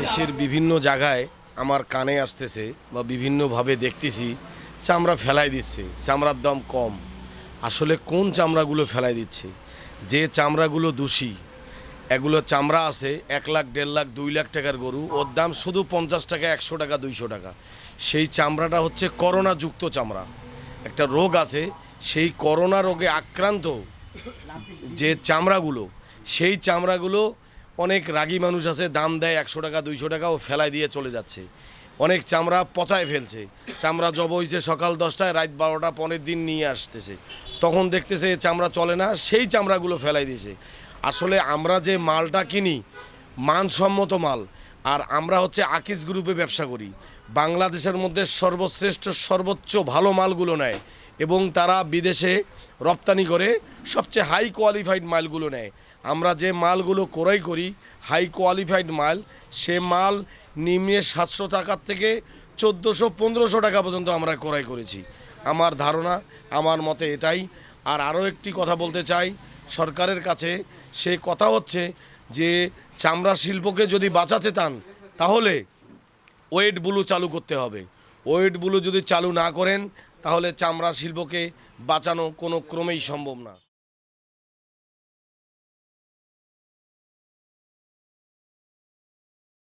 দেশের বিভিন্ন জায়গায় আমার কানে আসতেছে বা বিভিন্নভাবে দেখতেছি, চামড়া ফেলাই দিচ্ছে, চামড়ার দাম কম। আসলে কোন চামড়াগুলো ফেলাই দিচ্ছে? যে চামড়াগুলো দোষী, এগুলো চামড়া আছে এক লাখ, দেড় লাখ, দুই লাখ টাকার গরু, ওর দাম শুধু পঞ্চাশ টাকা, একশো টাকা, দুইশো টাকা। সেই চামড়াটা হচ্ছে করোনা যুক্ত চামড়া। একটা রোগ আছে, সেই করোনা রোগে আক্রান্ত যে চামড়াগুলো সেই চামড়াগুলো অনেক রাগী মানুষ আছে, দাম দেয় একশো টাকা, দুইশো টাকা, ও ফেলাই দিয়ে চলে যাচ্ছে। অনেক চামড়া পচায় ফেলছে। চামড়া জব হয়েছে সকাল দশটায়, রাত বারোটা পনেরো দিন নিয়ে আসতেছে। তখন দেখতেছে চামড়া চলে না, সেই চামড়াগুলো ফেলাই দিয়েছে। আসলে আমরা যে মালটা কিনি, মানসম্মত মাল, আর আমরা হচ্ছে আকিস গ্রুপে ব্যবসা করি। বাংলাদেশের মধ্যে সর্বশ্রেষ্ঠ, সর্বোচ্চ ভালো মালগুলো নেয়। এবং তারা বিদেশে রপ্তানি করে সবচেয়ে হাই কোয়ালিফাইড মালগুলো নেয়। আমরা যে মালগুলো ক্রয় করি হাই কোয়ালিফাইড মাল, সে মাল নিম্নে সাতশো টাকার থেকে চোদ্দোশো, পনেরোশো টাকা পর্যন্ত আমরা ক্রয় করেছি। আমার ধারণা, আমার মতে এটাই। আর আরও একটি কথা বলতে চাই, সরকারের কাছে সে কথা হচ্ছে যে, চামড়া শিল্পকে যদি বাঁচাতে চান, তাহলে ওয়েট ব্লু চালু করতে হবে। ওয়েট ব্লু যদি চালু না করেন তাহলে চামড়া শিল্পকে বাঁচানো কোনো ক্রমেই সম্ভব না।